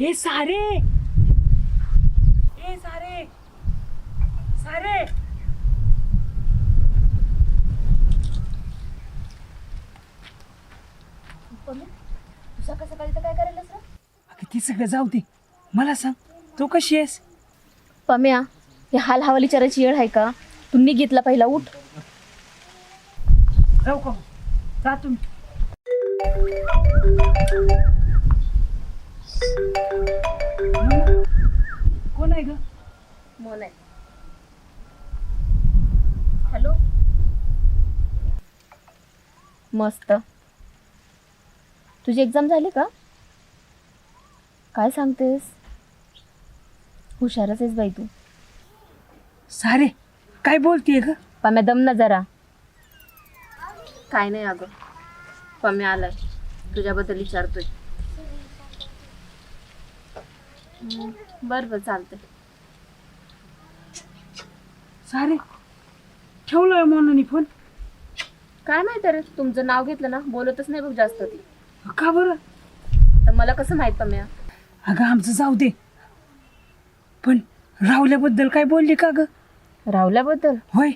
हे सारे! सकाळी तर काय करायला सर अगं ती सगळं जाऊ दे. मला सांग तू कशी आहेस? पम्या हे हाल हवाली विचारायची येळ आहे का? तू निघितला पहिला उठ. जाऊ का जा तुम्ही. कोण आहे ग? मन आहे. हॅलो? मस्त. तुझी एक्झाम झाली का? काय सांगतेस? हुशारच आहेस बाई तू. सारे काय बोलतीये ग? पम्या दम ना जरा. काय नाही अगं. पम्या आलाय. तुझ्याबद्दल विचारतोय. हम्म, बरं बरं चालतंय. सारे ठेवलोय मोनानी फोन? काय माहिती रे तुमचं नाव घेतलं ना बोलतच नाही बघ जास्त ती. का बरं? तर मला कसं माहीत पम्या? अगं आमचं जाऊ दे. पण राहुल्याबद्दल काय बोलली का ग? राहुल्याबद्दल? होय.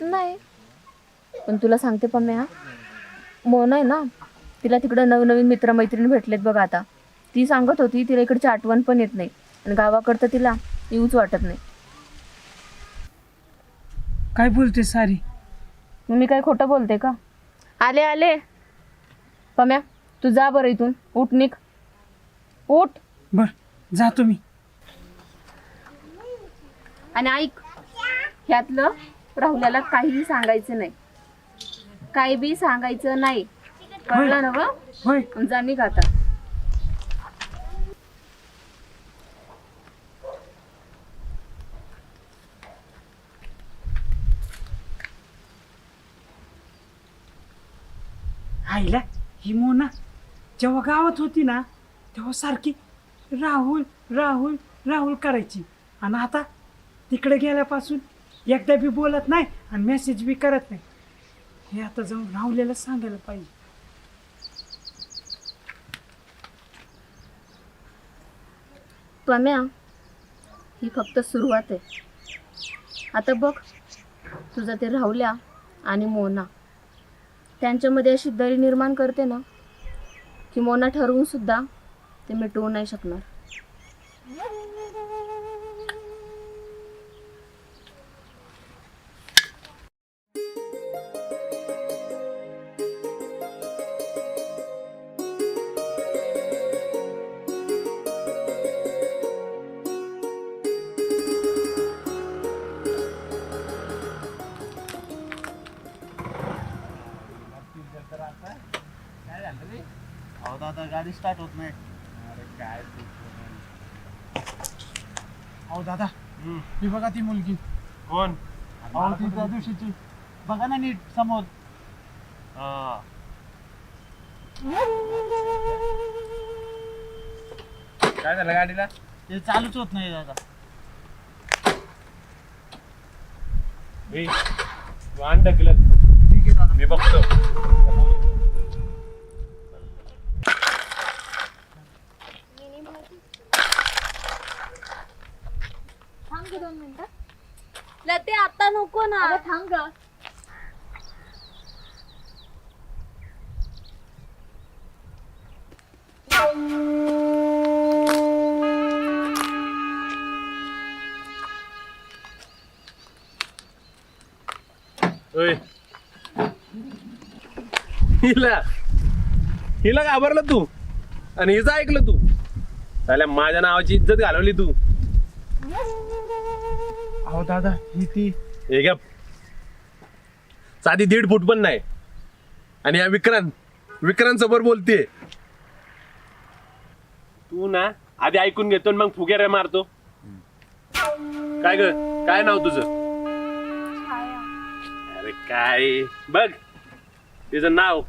नाही. पण तुला सांगते पम्या मोन आहे ना तिला तिकडं नवनवीन मित्रमैत्रिणी भेटलेत बघ आता. ती सांगत होती तिला इकडची आठवण पण येत नाही. आणि गावाकडं तर तिला येऊच वाटत नाही. काय बोलते सारी? मी काय खोटं बोलते का? आले आले. पम्या तू जा बरं इथून. उठ निघ. उठ. बर जा तुम्ही. आणि ऐक ह्यातलं राहुल्याला काहीही सांगायचं नाही. काही बी सांगायचं नाही. कळलं ना होय. जा निघ आता. आईला ही मोना जेव्हा गावात होती ना तेव्हा सारखी राहुल राहुल राहुल करायची. आणि आता तिकडे गेल्यापासून एकदा बी बोलत नाही आणि मेसेज बी करत नाही. हे आता जाऊन राहुलेला सांगायला पाहिजे. पम्या ही फक्त सुरुवात आहे. आता बघ तुझं ते राहुल्या आणि मोना. त्यांच्यामध्ये अशी दरी निर्माण करते ना की मोना ठरवून सुद्धा ते मिटवू नाही शकणार. गाडी स्टार्ट होत नाही. अरे काय अहो दादा ही बघा ती मुलगी. कोण? अहो ती त्या दिवशीची. बघा ना नीट समोर. हा. काय झालं गाडीला? ते चालूच होत नाही दादा. ए, ढकलत ठीक आहे दादा. मी बघतो. थांब दोन मिनिटं. लते आता नको ना. थांब ग. ओय. हिला. हिला घाबरलं तू. आणि हिचं ऐकलं तू. त्याला माझ्या नावाची इज्जत घालवली तू. अहो दादा ही ती हे घ्या. साधी दीड फूट पण नाही. आणि या विक्रांत विक्रांत समोर बोलते तू ना आधी ऐकून घेतो आणि मग फुगेऱ्या मारतो. काय ग? काय नाव तुझं? अरे काय? बघ. तिचं नाव.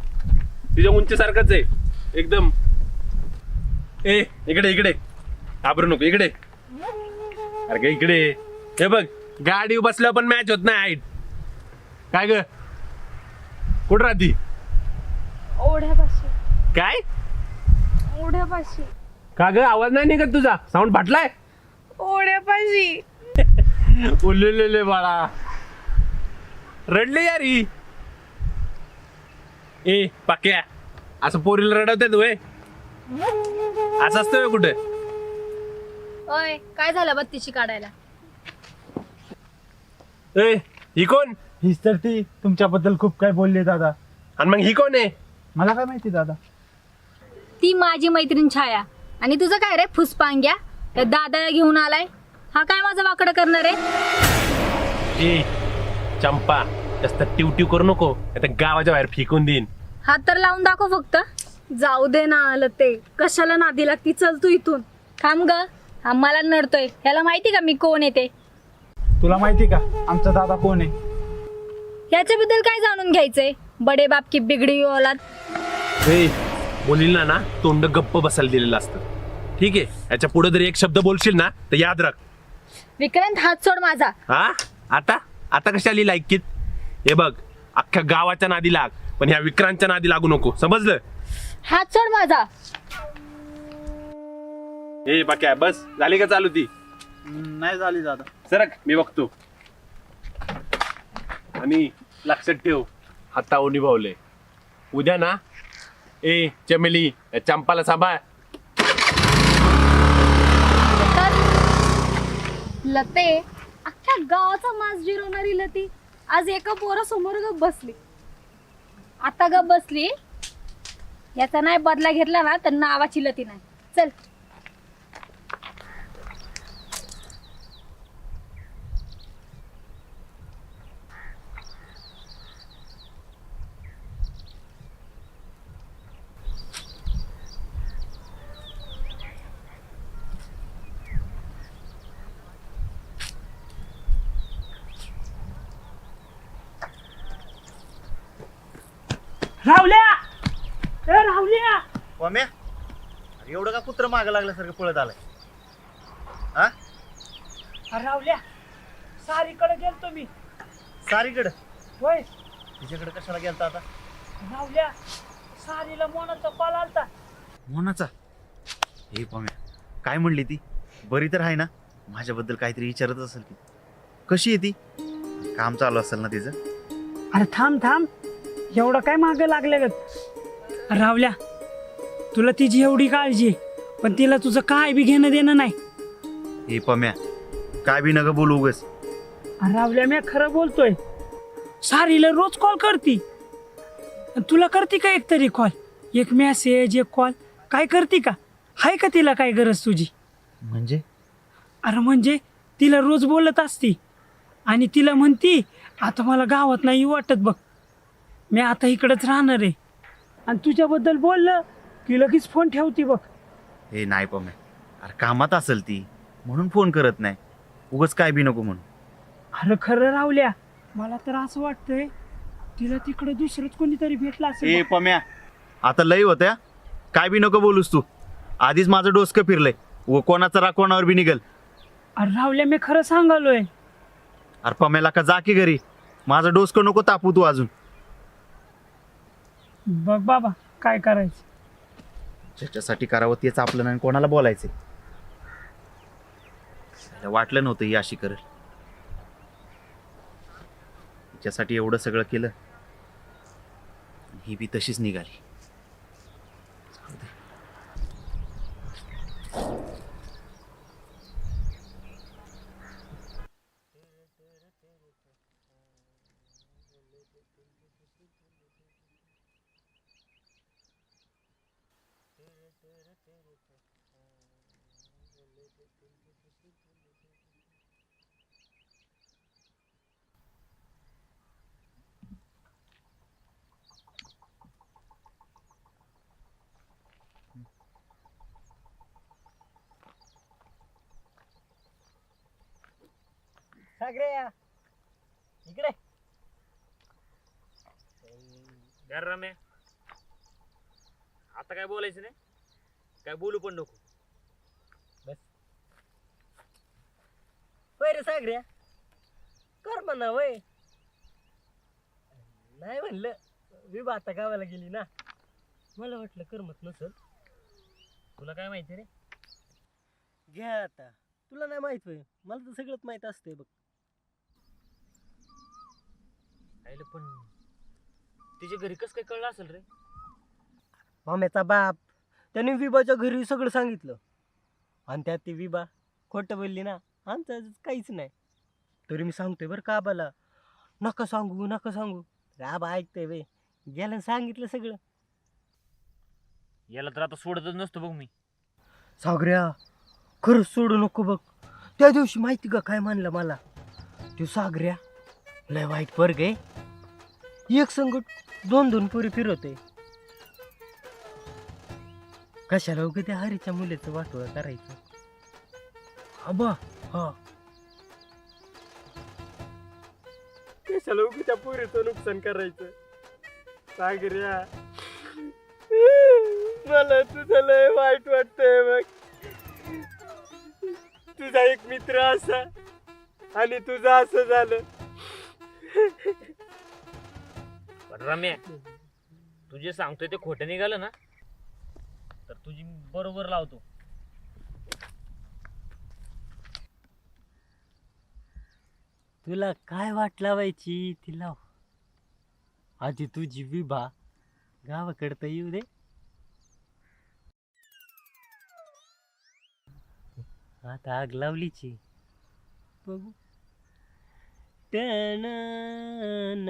तिच्या उंचीसारखंच आहे. एकदम. ए इकडे इकडे. घाबरू नको इकडे. अरे इकडे. हे बघ गाडी बसल्यावर पण मॅच होत नाही हाईट काय ग? कुठं राहती? ओढ्यापाशी. काय? ओढ्यापाशी. का ग? आवाज नाही निघत तुझा. साऊंड फाटलाय? ओढ्यापाशी. उललेले बाळा. रडले यार ही. ए पाक्या. असं पोरीला रडवते तू असं असतं व्हय कुठे? ओय काय झालं बत्तीशी काढायला? ए ही कोण? हीच तर ती तुमच्याबद्दल खूप काय बोलले दादा. आणि मग ही कोण आहे? मला काय माहिती दादा? ती माझी मैत्रीण छाया. आणि तुझं काय रे फुसपांग्या? त्या दादाला घेऊन आलाय. हा काय माझं वाकडं करणार आहे? ए चंपा जास्त टिव टिव करू नको. आता गावाच्या बाहेर फेकून देईन. हात तर लावून दाखव फक्त. जाऊ दे ना आलं ते. कशाला नादी लागती? चल तू इथून. थांब ग. हा मला नडतोय. ह्याला माहिती का मी कोण येते तुला माहिती का? आमचा दादा कोण आहे? ह्याच्याबद्दल काय जाणून घ्यायचंय? बडे बाप की बिगडी ओलाद ए मुलींना ना तोंड गप्प बसायला दिलेलं असतं. ठीक आहे? याच्यापुढे जरी एक शब्द बोलशील ना तर याद राख. विक्रांत हात सोड माझा. हा? आता? आता कशाली लायकीत हे बघ अख्ख्या गावाच्या नादी लाग पण ह्या विक्रांतच्या नादी लागू नको. समजलं? हात सोड माझा. ए बाकी बस. झाली का चालू ती? नाही झाली दादा. सरक मी बघतो. आणि लक्षात ठेव हातावर निभावले. उद्या ना ए चमेली या चंपाला सांभाळ. लते अख्ख्या गावाचा मास जिरवणारी लती. आज एका पोरासमोर गप बसली. आता गप बसली? याचा नाही बदला घेतला ना तर नावाची लती नाही. चल. राहुल्या! ए राहुल्या! पम्या अरे एवढं का कुत्र मागं लागल्यासारखं पळत आलाय? हा? अरे राहुल्या सारीकडे गेलतो मी. सारीकडं? होय. तिच्याकडे कशाला गेलता आता? राहुल्या सारीला मोनाचा कॉल आलता. मोनाचा? हे पम्या काय म्हणली ती? बरी तर आहे ना? माझ्याबद्दल काहीतरी विचारत असेल की. कशी आहे ती? काम चालू असेल ना तिचं? अरे थांब थांब. एवढं काय मागं लागलं ग? रावल्या तुला तिची एवढी काळजी आहे, पण तिला तुझं काय बी घेणं देणं नाही. हे पम्या काय बी नग बोलू उगस रावल्या मी खरं बोलतोय सारीला रोज कॉल करती. तुला करते का एक तरी कॉल एक मेसेज एक कॉल काय करते का? हाय का तिला काय गरज तुझी? म्हणजे? अरे म्हणजे तिला रोज बोलत असती. आणि तिला म्हणती आता मला गावात नाही वाटत बघ. मी आता इकडंच राहणार आहे. आणि तुझ्याबद्दल बोललं की लगेच फोन ठेवती बघ. हे नाही पम्या. अरे कामात असेल ती. म्हणून फोन करत नाही. उगच काय बी नको म्हणून अरे खरं रावल्या मला तर असं वाटतंय तिला तिकडे दुसरंच कोणीतरी भेटलं असेल ए बघ. पम्या आता लई होत्या. काय बी नको बोलूस तू. आधीच माझं डोसकं फिरलंय. व कोणाचा राग कोणावर बी निघल. अरे रावल्या मी खरं सांगालोय. अरे पम्याला का जा की घरी. माझं डोसकं नको तापू तू अजून. बघ बाबा काय करायचं? ज्याच्यासाठी करावं तेच आपलं नाही कोणाला बोलायचं वाटलं नव्हतं ही अशी करेल. तिच्यासाठी एवढं सगळं केलं ही बी तशीच निघाली. Sagre ya, ikre. Garam ya, apa kayak boleh sih nih? काय बोलू पण नको. होय रे सागऱ्या. कर म्हणा वय नाही म्हणलं विभा आता गावाला गेली ना. मला वाटलं करमत नसल. तुला काय माहिती रे? घ्या आता. तुला नाही माहीत होय. मला तर सगळंच माहीत असतंय बघ. आईला पण तिच्या घरी कस काय कळलं असेल रे? माम्याचा बाप त्याने विभाच्या घरी सगळं सांगितलं. आणि त्यात ती विभा खोटं बोलली ना आमचं काहीच नाही. तरी मी सांगतोय बरं का आबाला. नका सांगू नका सांगू. आबा ऐकतंय वे गेलं सांगितलं सगळं. याला तर आता सोडतच नसतो बघ मी. सागऱ्या खरंच सोडू नको बघ. त्या दिवशी माहिती का काय म्हणलं मला? तो सागऱ्या लय वाईट वर्ग आहे. एक संकट दोन दोन पुरी फिरवते कशाला उगं त्या हरीच्या मुलीचं वाटोळं करायचं? आबा हा. कशाला उगं त्या पुरीचं नुकसान करायचं? सागऱ्या मला तुझं लय वाईट वाटतंय बघ. तुझा एक मित्र असा आणि तुझं असं झालं. पण रम्या तू जे सांगतोय ते खोटं निघालं ना? तर तुझी बरोबर लावतो तुला काय वाट लावायची ती लाव आधी तुझी विभा गावाकडं येऊ दे आता आग लावलीची बघू टन न